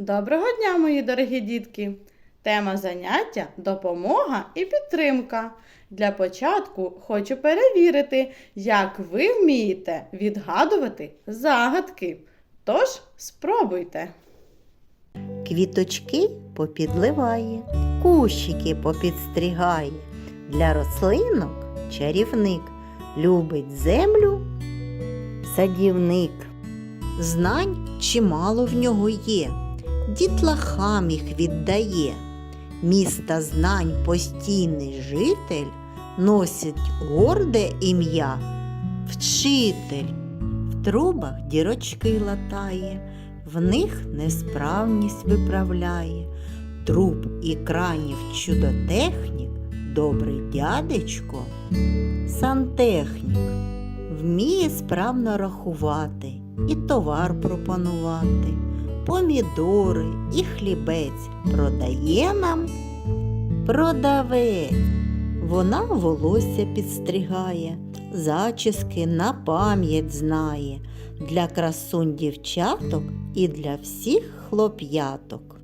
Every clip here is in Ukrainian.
Доброго дня, мої дорогі дітки! Тема заняття допомога і підтримка. Для початку хочу перевірити, як ви вмієте відгадувати загадки. Тож спробуйте. Квіточки попідливає, кущики попідстригає. Для рослинок чарівник любить землю садівник. Знань чимало в нього є, дітлахам їх віддає. Міста знань постійний житель носить горде ім'я. Вчитель в трубах дірочки латає, в них несправність виправляє. Труб і кранів чудотехнік, добрий дядечко, сантехнік, вміє справно рахувати і товар пропонувати, помідори і хлібець продає нам продавець. Вона волосся підстригає, зачіски на пам'ять знає для красунь дівчаток і для всіх хлоп'яток.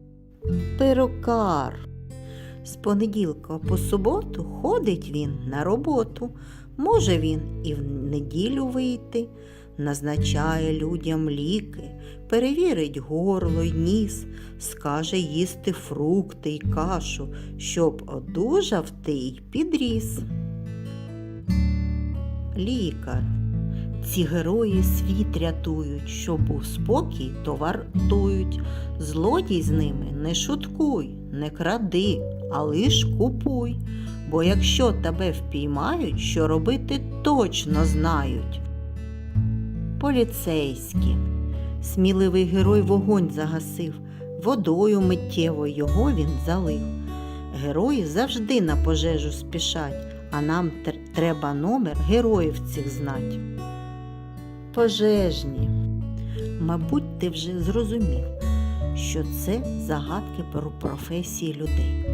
Перукар. З понеділка по суботу ходить він на роботу. Може він і в неділю вийти, назначає людям ліки, перевірить горло й ніс, скаже їсти фрукти й кашу, щоб одужав ти й підріс. Лікар. Ці герої світ рятують, щоб був спокій, то вартують. Злодій з ними не шуткуй, не кради, а лиш купуй. Бо якщо тебе впіймають, що робити точно знають. Поліцейські. Сміливий герой вогонь загасив, водою миттєво його він залив. Герої завжди на пожежу спішать, а нам тр- треба номер героїв цих знать. Пожежні. Мабуть, ти вже зрозумів, що це загадки про професії людей.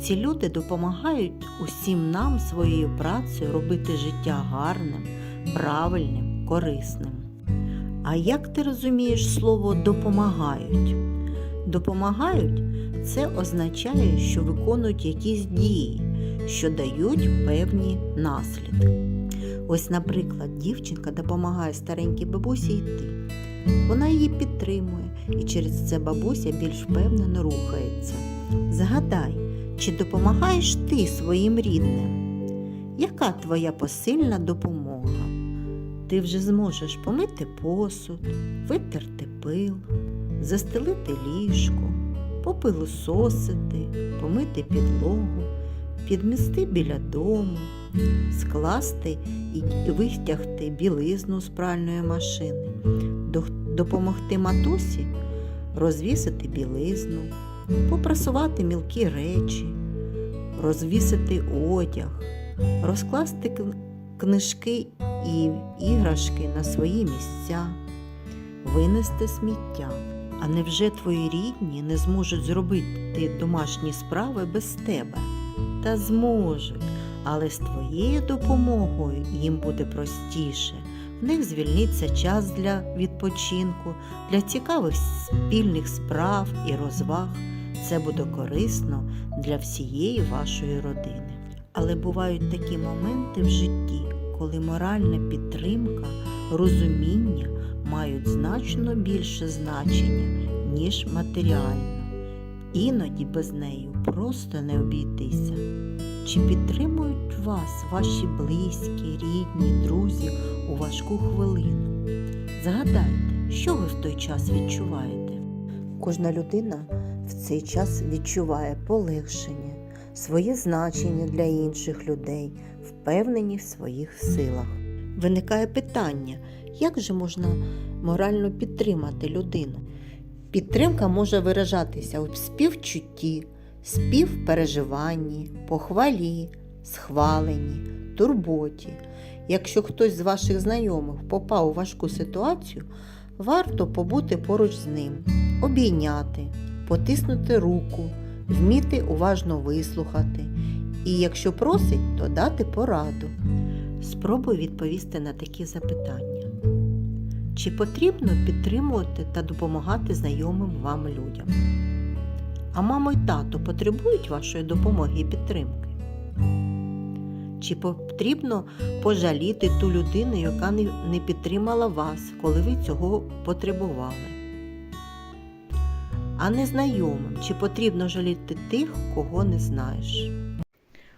Ці люди допомагають усім нам своєю працею робити життя гарним, правильним, корисним. А як ти розумієш слово допомагають? Допомагають це означає, що виконують якісь дії, що дають певні наслідки. Ось, наприклад, дівчинка допомагає старенькій бабусі йти. Вона її підтримує, і через це бабуся більш впевнено рухається. Згадай, чи допомагаєш ти своїм рідним? Яка твоя посильна допомога? Ти вже зможеш помити посуд, витерти пил, застелити ліжко, попилососити, помити підлогу, підмести біля дому, скласти і витягти білизну з пральної машини, допомогти матусі розвісити білизну, попрасувати мілкі речі, розвісити одяг, розкласти книжки і іграшки на свої місця, винести сміття. А невже твої рідні не зможуть зробити домашні справи без тебе? Та зможуть, але з твоєю допомогою їм буде простіше. В них звільниться час для відпочинку, для цікавих спільних справ і розваг. Це буде корисно для всієї вашої родини. Але бувають такі моменти в житті, коли моральна підтримка, розуміння мають значно більше значення, ніж матеріальна. Іноді без неї просто не обійтися. Чи підтримують вас ваші близькі, рідні, друзі у важку хвилину? Згадайте, що ви в той час відчуваєте? Кожна людина в цей час відчуває полегшення, своє значення для інших людей, впевнені в своїх силах. Виникає питання, як же можна морально підтримати людину? Підтримка може виражатися у співчутті, співпереживанні, похвалі, схваленні, турботі. Якщо хтось з ваших знайомих попав у важку ситуацію, варто побути поруч з ним, обійняти, потиснути руку, вміти уважно вислухати. І якщо просить, то дати пораду. Спробуй відповісти на такі запитання. Чи потрібно підтримувати та допомагати знайомим вам людям? А мамо й тато потребують вашої допомоги і підтримки? Чи потрібно пожаліти ту людину, яка не, підтримала вас, коли ви цього потребували? А незнайомим, чи потрібно жаліти тих, кого не знаєш?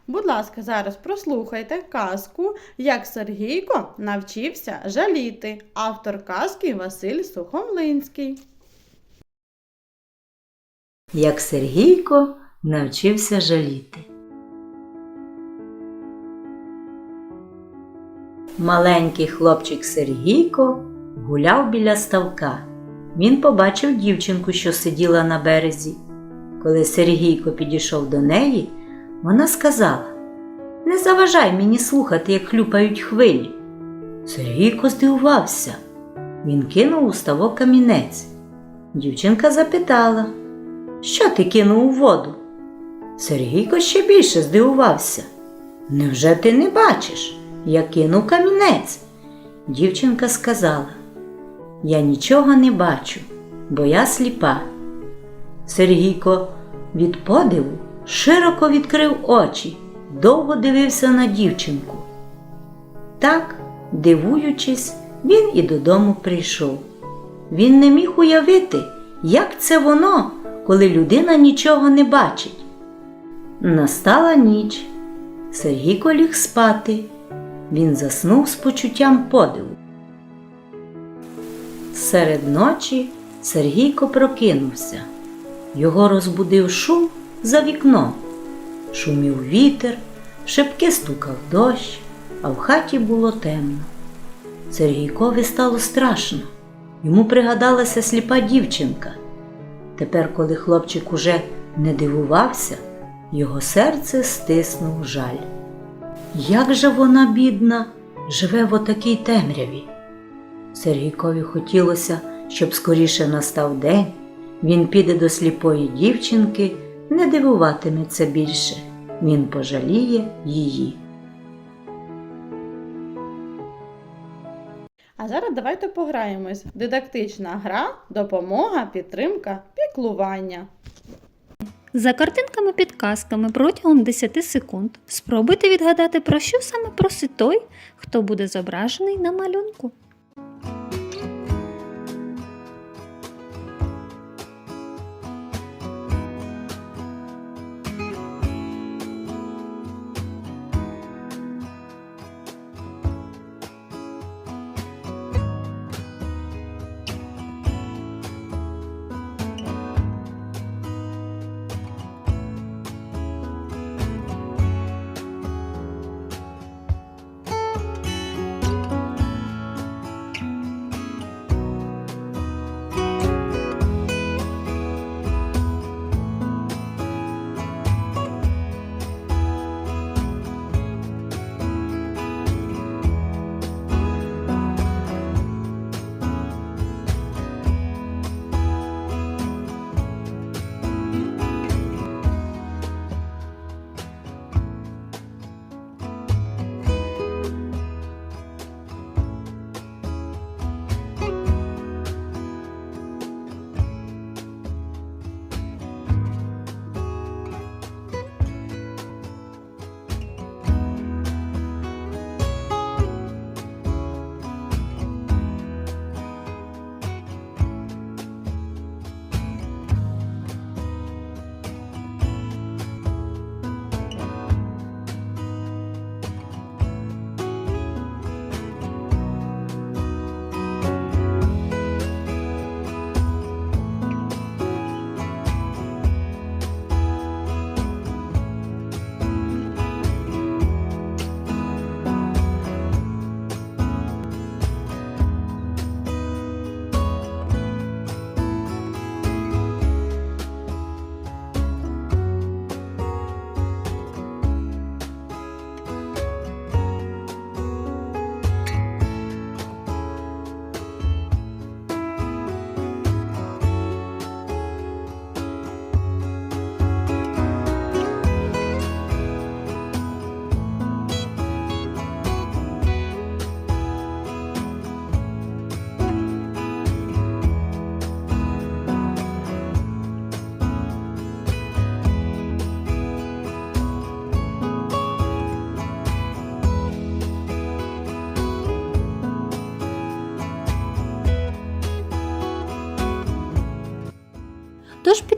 Будь ласка, зараз прослухайте казку, як Сергійко навчився жаліти. Автор казки Василь Сухомлинський. Як Сергійко навчився жаліти. Маленький хлопчик Сергійко гуляв біля ставка. Він побачив дівчинку, що сиділа на березі. Коли Сергійко підійшов до неї, вона сказала: Не заважай мені слухати, як хлюпають хвилі. Сергійко здивувався. Він кинув у ставок камінець. Дівчинка запитала, що ти кинув у воду? Сергійко ще більше здивувався. Невже ти не бачиш? Я кинув камінець. Дівчинка сказала, я нічого не бачу, бо я сліпа. Сергійко від подиву широко відкрив очі, довго дивився на дівчинку. Так, дивуючись, він і додому прийшов. Він не міг уявити, як це воно, коли людина нічого не бачить. Настала ніч. Сергійко ліг спати. Він заснув з почуттям подиву. Серед ночі Сергійко прокинувся. Його розбудив шум за вікном. Шумів вітер, шибки стукав дощ, а в хаті було темно. Сергійкові стало страшно. Йому пригадалася сліпа дівчинка. Тепер, коли хлопчик уже не дивувався, його серце стиснув жаль. Як же вона, бідна, живе в отакій темряві? Сергійкові хотілося, щоб скоріше настав день, він піде до сліпої дівчинки, не дивуватиметься більше, він пожаліє її. А зараз давайте пограємось. Дидактична гра, допомога, підтримка, піклування. За картинками-підказками протягом 10 секунд спробуйте відгадати, про що саме просить той, хто буде зображений на малюнку.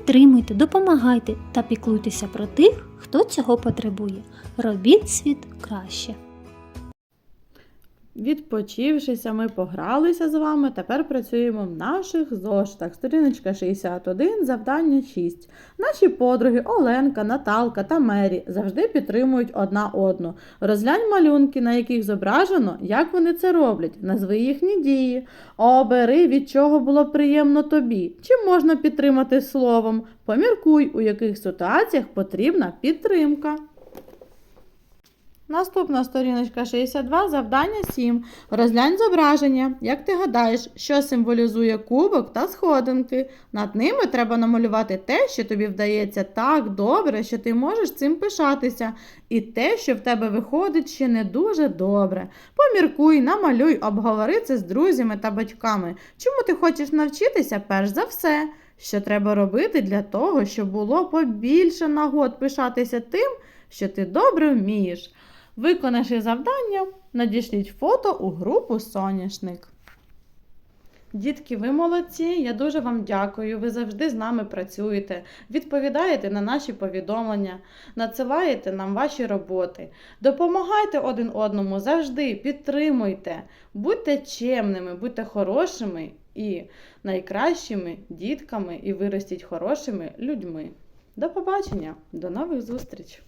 Підтримуйте, допомагайте та піклуйтеся про тих, хто цього потребує. Робіть світ краще. Відпочившися, ми погралися з вами. Тепер працюємо в наших зошитах. Сторіночка 61, завдання 6. Наші подруги Оленка, Наталка та Мері завжди підтримують одна одну. Розглянь малюнки, на яких зображено, як вони це роблять. Назви їхні дії. Обери, від чого було приємно тобі. Чи можна підтримати словом? Поміркуй, у яких ситуаціях потрібна підтримка. Наступна сторіночка 62, завдання 7. Розглянь зображення. Як ти гадаєш, що символізує кубок та сходинки? Над ними треба намалювати те, що тобі вдається так добре, що ти можеш цим пишатися, і те, що в тебе виходить ще не дуже добре. Поміркуй, намалюй, обговори це з друзями та батьками. Чому ти хочеш навчитися перш за все? Що треба робити для того, щоб було побільше нагод пишатися тим, що ти добре вмієш. Виконавши завдання, надішліть фото у групу Соняшник. Дітки, ви молодці. Я дуже вам дякую. Ви завжди з нами працюєте, відповідаєте на наші повідомлення, надсилаєте нам ваші роботи. Допомагайте один одному завжди, підтримуйте, будьте чемними, будьте хорошими і найкращими дітками, і виростіть хорошими людьми. До побачення, до нових зустрічей!